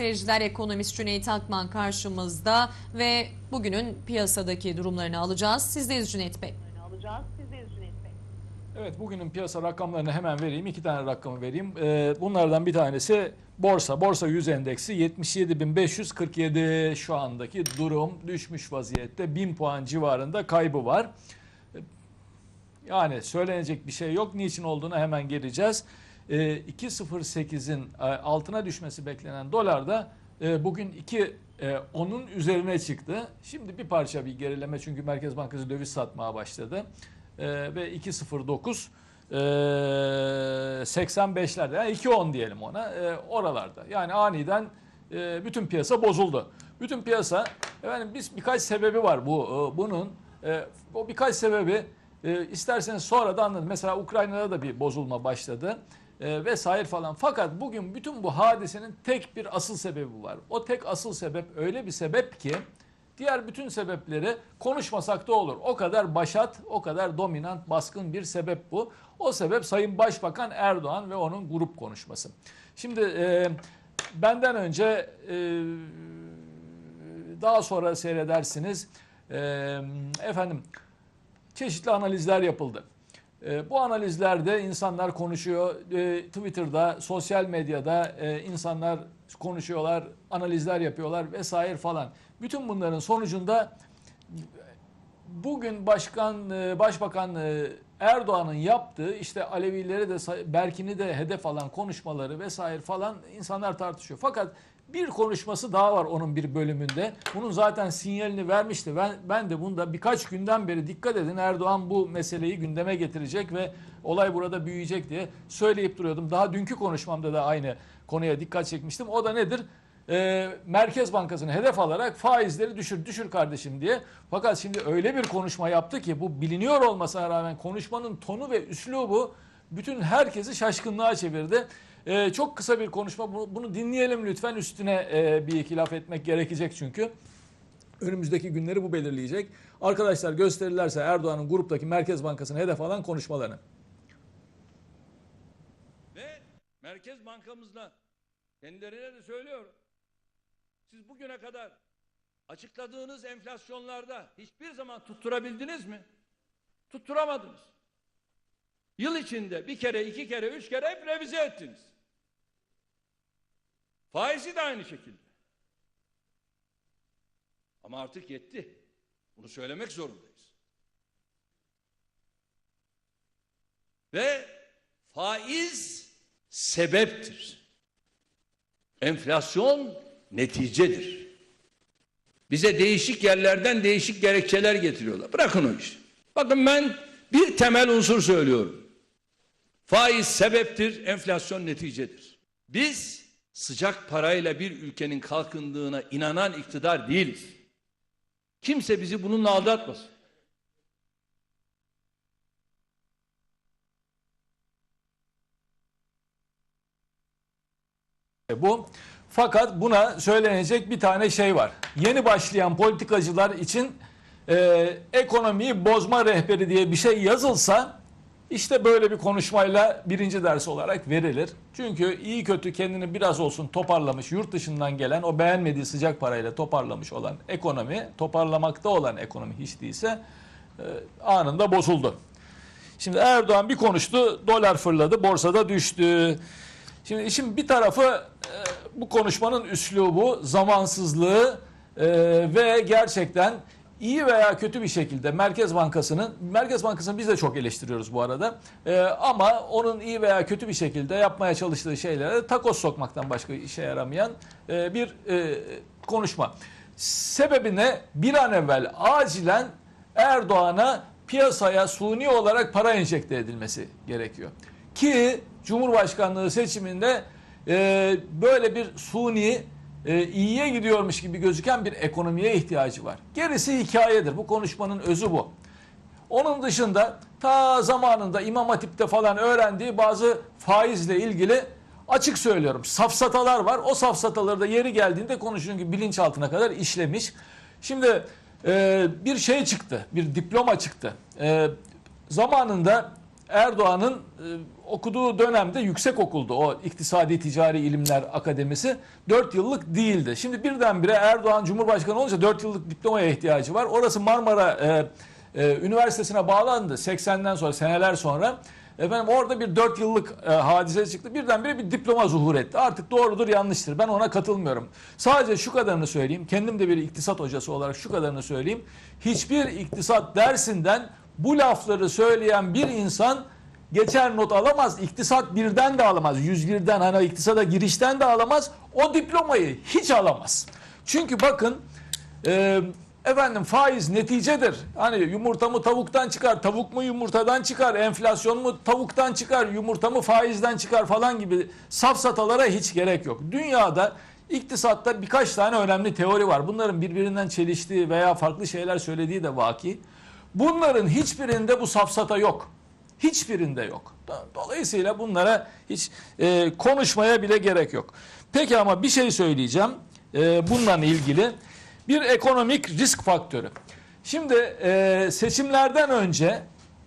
Seyirciler ekonomist Cüneyt Akman karşımızda ve bugünün piyasadaki durumlarını alacağız. Sizdeyiz Cüneyt Bey. Evet bugünün piyasa rakamlarını hemen vereyim. İki tane rakamı vereyim. Ee, bunlardan bir tanesi borsa. Borsa 100 endeksi 77.547 şu andaki durum düşmüş vaziyette. 1000 puan civarında kaybı var. Ee, Yani söylenecek bir şey yok. Niçin olduğunu hemen geleceğiz. Ee, 2.08'in e, altına düşmesi beklenen dolar da e, bugün 2 e, onun üzerine çıktı. Şimdi bir parça bir gerileme çünkü Merkez Bankası döviz satmaya başladı. Ve 2.09 e, 85'lerde yani 2.10 diyelim ona oralarda. Yani aniden bütün piyasa bozuldu. Bütün piyasa efendim biz birkaç sebebi var bu bunun. O birkaç sebebi e, isterseniz sonra da anlatın. Mesela Ukrayna'da da bir bozulma başladı e, vesaire falan. Fakat bugün bütün bu hadisenin tek bir asıl sebebi var. O tek asıl sebep öyle bir sebep ki diğer bütün sebepleri konuşmasak da olur. O kadar başat, o kadar dominant, baskın bir sebep bu. O sebep Sayın Başbakan Erdoğan ve onun grup konuşması. Şimdi e, benden önce e, daha sonra seyredersiniz. E, efendim çeşitli analizler yapıldı. E, bu analizlerde insanlar konuşuyor. E, Twitter'da, sosyal medyada e, insanlar konuşuyorlar, analizler yapıyorlar vesaire falan. Bütün bunların sonucunda bugün başkan e, başbakan e, Erdoğan'ın yaptığı işte Alevileri de Berkin'i de hedef alan konuşmaları vesaire falan insanlar tartışıyor. Fakat bir konuşması daha var onun bir bölümünde. Bunun zaten sinyalini vermişti. Ben, ben de bunda birkaç günden beri dikkat edin Erdoğan bu meseleyi gündeme getirecek ve olay burada büyüyecek diye söyleyip duruyordum. Daha dünkü konuşmamda da aynı konuya dikkat çekmiştim. O da nedir? Ee, Merkez Bankası'nı hedef alarak faizleri düşür düşür kardeşim diye. Fakat şimdi öyle bir konuşma yaptı ki bu biliniyor olmasına rağmen konuşmanın tonu ve üslubu bütün herkesi şaşkınlığa çevirdi. Ee, çok kısa bir konuşma bunu, bunu dinleyelim lütfen üstüne e, bir iki laf etmek gerekecek çünkü. Önümüzdeki günleri bu belirleyecek. Arkadaşlar gösterirlerse Erdoğan'ın gruptaki Merkez Bankası'nı hedef alan konuşmalarını. Ve Merkez Bankamızla kendilerine de söylüyorum. Siz bugüne kadar açıkladığınız enflasyonlarda hiçbir zaman tutturabildiniz mi? Tutturamadınız. Yıl içinde bir kere, iki kere, üç kere hep revize ettiniz. Faizi de aynı şekilde. Ama artık yetti. Bunu söylemek zorundayız. Ve faiz sebeptir. Enflasyon neticedir. Bize değişik yerlerden değişik gerekçeler getiriyorlar. Bırakın o işi. Bakın ben bir temel unsur söylüyorum. Faiz sebeptir, enflasyon neticedir. Biz sıcak parayla bir ülkenin kalkındığına inanan iktidar değiliz. Kimse bizi bununla aldatmasın. bu. Fakat buna söylenecek bir tane şey var. Yeni başlayan politikacılar için e, ekonomiyi bozma rehberi diye bir şey yazılsa işte böyle bir konuşmayla birinci ders olarak verilir. Çünkü iyi kötü kendini biraz olsun toparlamış, yurt dışından gelen o beğenmediği sıcak parayla toparlamış olan ekonomi, toparlamakta olan ekonomi hiç değilse e, anında bozuldu. Şimdi Erdoğan bir konuştu, dolar fırladı, borsada düştü. Şimdi işin bir tarafı e, bu konuşmanın üslubu, zamansızlığı e, ve gerçekten iyi veya kötü bir şekilde Merkez Bankası'nın, Merkez Bankası'nı biz de çok eleştiriyoruz bu arada. E, ama onun iyi veya kötü bir şekilde yapmaya çalıştığı şeylere takoz sokmaktan başka işe yaramayan e, bir e, konuşma. Sebebi ne? Bir an evvel acilen Erdoğan'a piyasaya suni olarak para enjekte edilmesi gerekiyor. Ki Cumhurbaşkanlığı seçiminde e, böyle bir suni e, iyiye gidiyormuş gibi gözüken bir ekonomiye ihtiyacı var. Gerisi hikayedir. Bu konuşmanın özü bu. Onun dışında ta zamanında İmam Hatip'te falan öğrendiği bazı faizle ilgili açık söylüyorum safsatalar var. O safsataları da yeri geldiğinde konuştuğun gibi bilinçaltına kadar işlemiş. Şimdi e, bir şey çıktı, bir diploma çıktı. E, zamanında Erdoğan'ın e, okuduğu dönemde yüksek okuldu o İktisadi Ticari İlimler Akademisi. 4 yıllık değildi. Şimdi birdenbire Erdoğan Cumhurbaşkanı olunca 4 yıllık diplomaya ihtiyacı var. Orası Marmara e, e, Üniversitesi'ne bağlandı 80'den sonra seneler sonra. Efendim orada bir 4 yıllık e, hadise çıktı. Birdenbire bir diploma zuhur etti. Artık doğrudur yanlıştır. Ben ona katılmıyorum. Sadece şu kadarını söyleyeyim. Kendim de bir iktisat hocası olarak şu kadarını söyleyeyim. Hiçbir iktisat dersinden bu lafları söyleyen bir insan geçer not alamaz. İktisat birden de alamaz. 101'den hani iktisada girişten de alamaz. O diplomayı hiç alamaz. Çünkü bakın e, efendim faiz neticedir. Hani yumurta mı tavuktan çıkar, tavuk mu yumurtadan çıkar, enflasyon mu tavuktan çıkar, yumurta mı faizden çıkar falan gibi safsatalara hiç gerek yok. Dünyada iktisatta birkaç tane önemli teori var. Bunların birbirinden çeliştiği veya farklı şeyler söylediği de vaki. Bunların hiçbirinde bu safsata yok. Hiçbirinde yok. Dolayısıyla bunlara hiç e, konuşmaya bile gerek yok. Peki ama bir şey söyleyeceğim e, bununla ilgili. Bir ekonomik risk faktörü. Şimdi e, seçimlerden önce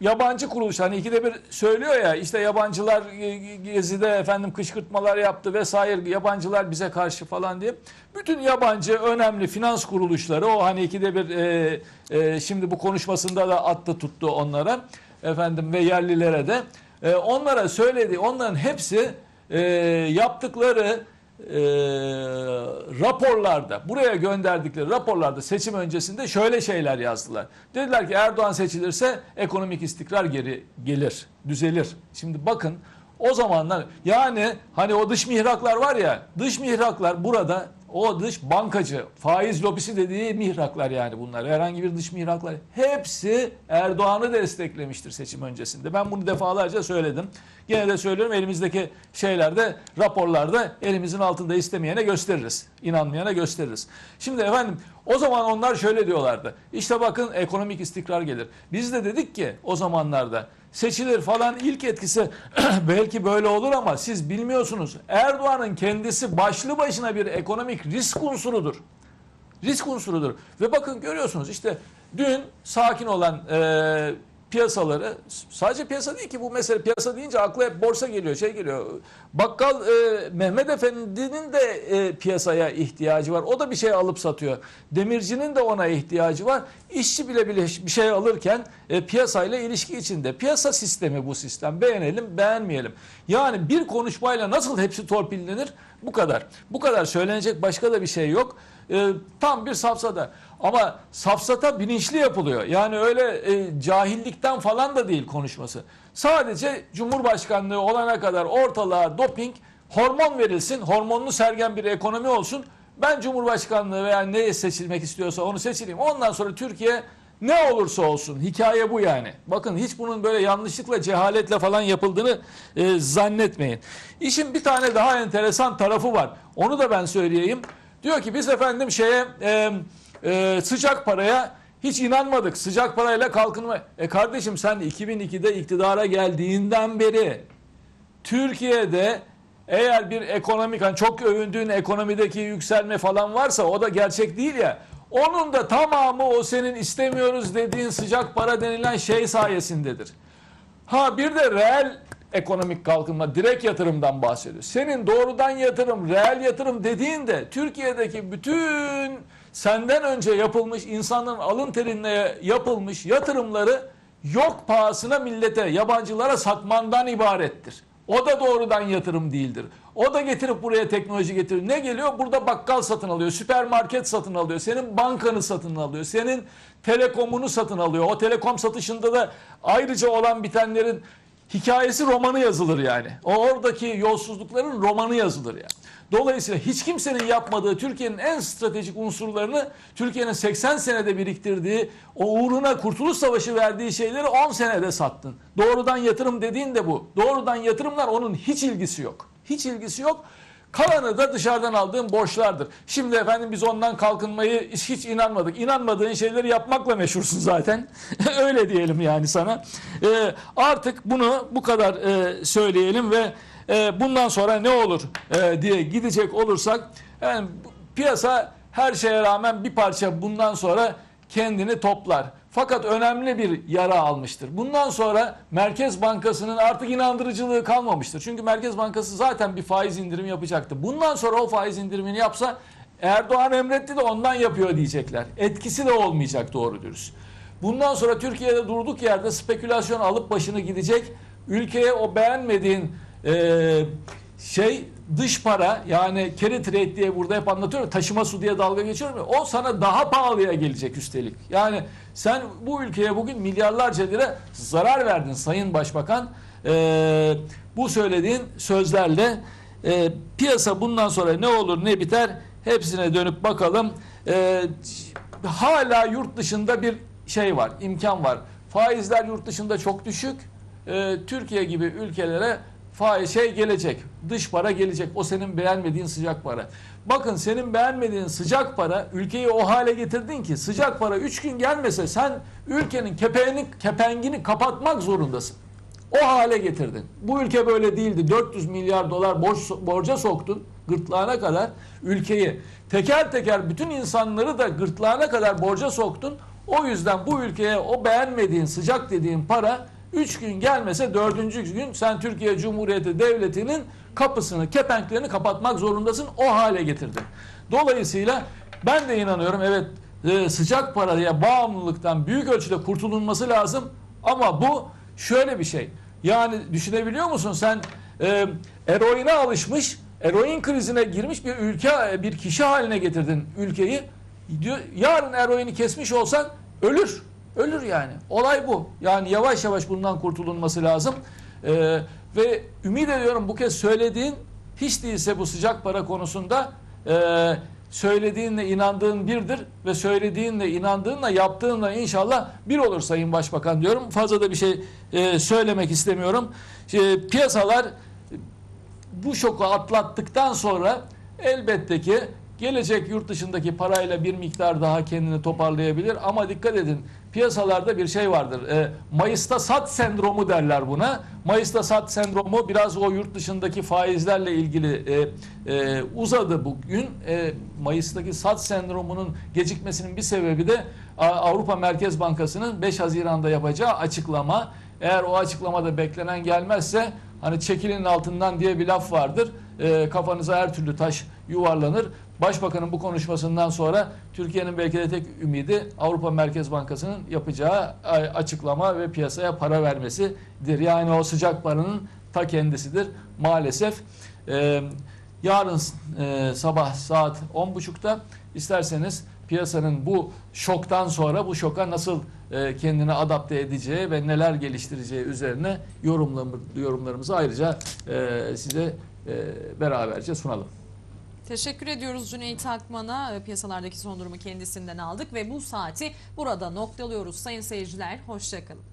yabancı kuruluş hani ikide bir söylüyor ya işte yabancılar e, gezide efendim kışkırtmalar yaptı vesaire yabancılar bize karşı falan diye. Bütün yabancı önemli finans kuruluşları o hani ikide bir e, e, şimdi bu konuşmasında da attı tuttu onlara efendim ve yerlilere de e, onlara söyledi onların hepsi e, yaptıkları e, raporlarda buraya gönderdikleri raporlarda seçim öncesinde şöyle şeyler yazdılar. Dediler ki Erdoğan seçilirse ekonomik istikrar geri gelir, düzelir. Şimdi bakın o zamanlar yani hani o dış mihraklar var ya dış mihraklar burada o dış bankacı faiz lobisi dediği mihraklar yani bunlar herhangi bir dış mihraklar hepsi Erdoğan'ı desteklemiştir seçim öncesinde. Ben bunu defalarca söyledim. Gene de söylüyorum elimizdeki şeylerde raporlarda elimizin altında istemeyene gösteririz. inanmayana gösteririz. Şimdi efendim o zaman onlar şöyle diyorlardı. İşte bakın ekonomik istikrar gelir. Biz de dedik ki o zamanlarda seçilir falan ilk etkisi belki böyle olur ama siz bilmiyorsunuz. Erdoğan'ın kendisi başlı başına bir ekonomik risk unsurudur. Risk unsurudur. Ve bakın görüyorsunuz işte dün sakin olan e, piyasaları sadece piyasa değil ki bu mesele piyasa deyince akla hep borsa geliyor şey geliyor. Bakkal e, Mehmet Efendi'nin de e, piyasaya ihtiyacı var. O da bir şey alıp satıyor. Demircinin de ona ihtiyacı var. İşçi bile bile bir şey alırken e, piyasayla ilişki içinde. Piyasa sistemi bu sistem. Beğenelim beğenmeyelim. Yani bir konuşmayla nasıl hepsi torpillenir? Bu kadar. Bu kadar söylenecek başka da bir şey yok. E, tam bir safsata. Ama safsata bilinçli yapılıyor. Yani öyle e, cahillikten falan da değil konuşması. Sadece Cumhurbaşkanlığı olana kadar ortalığa doping, hormon verilsin, hormonlu sergen bir ekonomi olsun. Ben Cumhurbaşkanlığı veya ne seçilmek istiyorsa onu seçileyim. Ondan sonra Türkiye ne olursa olsun hikaye bu yani. Bakın hiç bunun böyle yanlışlıkla cehaletle falan yapıldığını e, zannetmeyin. İşin bir tane daha enteresan tarafı var. Onu da ben söyleyeyim. Diyor ki biz efendim şeye e, e, sıcak paraya hiç inanmadık. Sıcak parayla kalkınma. E kardeşim sen 2002'de iktidara geldiğinden beri Türkiye'de eğer bir ekonomik hani çok övündüğün ekonomideki yükselme falan varsa o da gerçek değil ya. Onun da tamamı o senin istemiyoruz dediğin sıcak para denilen şey sayesindedir. Ha bir de reel ekonomik kalkınma, direkt yatırımdan bahsediyor. Senin doğrudan yatırım, reel yatırım dediğinde Türkiye'deki bütün senden önce yapılmış insanların alın terine yapılmış yatırımları yok pahasına millete, yabancılara satmandan ibarettir. O da doğrudan yatırım değildir. O da getirip buraya teknoloji getirir. Ne geliyor? Burada bakkal satın alıyor, süpermarket satın alıyor, senin bankanı satın alıyor, senin telekomunu satın alıyor. O telekom satışında da ayrıca olan bitenlerin hikayesi romanı yazılır yani. O oradaki yolsuzlukların romanı yazılır yani. Dolayısıyla hiç kimsenin yapmadığı Türkiye'nin en stratejik unsurlarını Türkiye'nin 80 senede biriktirdiği o uğruna Kurtuluş Savaşı verdiği şeyleri 10 senede sattın. Doğrudan yatırım dediğin de bu. Doğrudan yatırımlar onun hiç ilgisi yok. Hiç ilgisi yok. Kalanı da dışarıdan aldığın borçlardır. Şimdi efendim biz ondan kalkınmayı hiç, inanmadık. İnanmadığın şeyleri yapmakla meşhursun zaten. Öyle diyelim yani sana. Ee, artık bunu bu kadar e, söyleyelim ve e, bundan sonra ne olur e, diye gidecek olursak yani piyasa her şeye rağmen bir parça bundan sonra kendini toplar. Fakat önemli bir yara almıştır. Bundan sonra Merkez Bankası'nın artık inandırıcılığı kalmamıştır. Çünkü Merkez Bankası zaten bir faiz indirimi yapacaktı. Bundan sonra o faiz indirimini yapsa Erdoğan emretti de ondan yapıyor diyecekler. Etkisi de olmayacak doğru dürüst. Bundan sonra Türkiye'de durduk yerde spekülasyon alıp başını gidecek. Ülkeye o beğenmediğin e, şey dış para yani carry trade diye burada hep anlatıyorum. Taşıma su diye dalga geçiyorum ya. O sana daha pahalıya gelecek üstelik. Yani sen bu ülkeye bugün milyarlarca lira zarar verdin Sayın Başbakan. E, bu söylediğin sözlerle e, piyasa bundan sonra ne olur ne biter hepsine dönüp bakalım. E, hala yurt dışında bir şey var, imkan var. Faizler yurt dışında çok düşük. Ee, Türkiye gibi ülkelere şey gelecek. Dış para gelecek. O senin beğenmediğin sıcak para. Bakın senin beğenmediğin sıcak para ülkeyi o hale getirdin ki sıcak para 3 gün gelmese sen ülkenin kepeğini, kepengini kapatmak zorundasın. O hale getirdin. Bu ülke böyle değildi. 400 milyar dolar borç, borca soktun gırtlağına kadar ülkeyi. Teker teker bütün insanları da gırtlağına kadar borca soktun. O yüzden bu ülkeye o beğenmediğin sıcak dediğin para 3 gün gelmese 4. gün sen Türkiye Cumhuriyeti Devleti'nin kapısını, kepenklerini kapatmak zorundasın. O hale getirdin. Dolayısıyla ben de inanıyorum evet e, sıcak paraya bağımlılıktan büyük ölçüde kurtulunması lazım. Ama bu şöyle bir şey. Yani düşünebiliyor musun sen e, eroine alışmış, eroin krizine girmiş bir ülke, bir kişi haline getirdin ülkeyi. Yarın eroini kesmiş olsan ölür. Ölür yani. Olay bu. Yani yavaş yavaş bundan kurtulunması lazım. E, ve ümit ediyorum bu kez söylediğin hiç değilse bu sıcak para konusunda e, söylediğinle inandığın birdir ve söylediğinle inandığınla yaptığınla inşallah bir olur Sayın Başbakan diyorum. Fazla da bir şey e, söylemek istemiyorum. E, piyasalar bu şoku atlattıktan sonra elbette ki gelecek yurt dışındaki parayla bir miktar daha kendini toparlayabilir ama dikkat edin piyasalarda bir şey vardır. E, Mayıs'ta sat sendromu derler buna. Mayıs'ta sat sendromu biraz o yurt dışındaki faizlerle ilgili e, e, uzadı bugün. E, Mayıs'taki sat sendromunun gecikmesinin bir sebebi de Avrupa Merkez Bankası'nın 5 Haziran'da yapacağı açıklama. Eğer o açıklamada beklenen gelmezse hani çekilin altından diye bir laf vardır. E, kafanıza her türlü taş yuvarlanır. Başbakanın bu konuşmasından sonra Türkiye'nin belki de tek ümidi Avrupa Merkez Bankası'nın yapacağı a- açıklama ve piyasaya para vermesidir. Yani o sıcak paranın ta kendisidir maalesef. E, yarın e, sabah saat 10.30'da isterseniz piyasanın bu şoktan sonra bu şoka nasıl e, kendini adapte edeceği ve neler geliştireceği üzerine yorumlar, yorumlarımızı ayrıca e, size e, beraberce sunalım. Teşekkür ediyoruz Cüneyt Akman'a. E, Piyasalardaki son durumu kendisinden aldık ve bu saati burada noktalıyoruz sayın seyirciler. Hoşçakalın.